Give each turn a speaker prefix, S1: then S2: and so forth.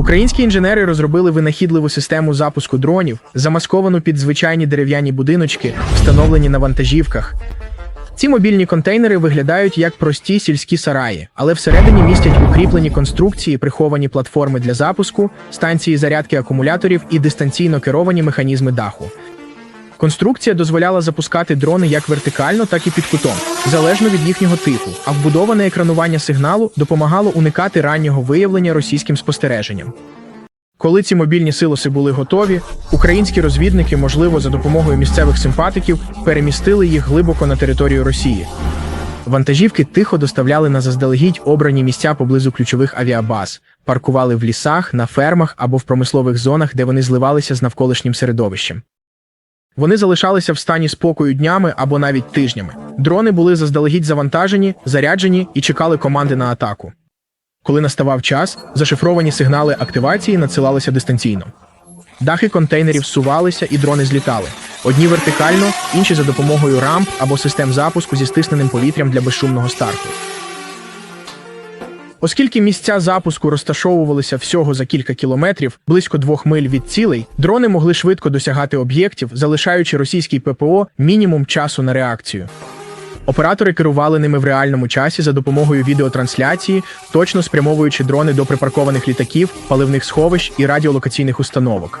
S1: Українські інженери розробили винахідливу систему запуску дронів, замасковану під звичайні дерев'яні будиночки, встановлені на вантажівках. Ці мобільні контейнери виглядають як прості сільські сараї, але всередині містять укріплені конструкції, приховані платформи для запуску, станції зарядки акумуляторів і дистанційно керовані механізми даху. Конструкція дозволяла запускати дрони як вертикально, так і під кутом, залежно від їхнього типу, а вбудоване екранування сигналу допомагало уникати раннього виявлення російським спостереженням. Коли ці мобільні силоси були готові, українські розвідники, можливо, за допомогою місцевих симпатиків, перемістили їх глибоко на територію Росії. Вантажівки тихо доставляли на заздалегідь обрані місця поблизу ключових авіабаз, паркували в лісах, на фермах або в промислових зонах, де вони зливалися з навколишнім середовищем. Вони залишалися в стані спокою днями або навіть тижнями. Дрони були заздалегідь завантажені, заряджені і чекали команди на атаку. Коли наставав час, зашифровані сигнали активації надсилалися дистанційно. Дахи контейнерів сувалися і дрони злітали. Одні вертикально, інші за допомогою рамп або систем запуску зі стисненим повітрям для безшумного старту. Оскільки місця запуску розташовувалися всього за кілька кілометрів, близько двох миль від цілей, дрони могли швидко досягати об'єктів, залишаючи російський ППО мінімум часу на реакцію. Оператори керували ними в реальному часі за допомогою відеотрансляції, точно спрямовуючи дрони до припаркованих літаків, паливних сховищ і радіолокаційних установок.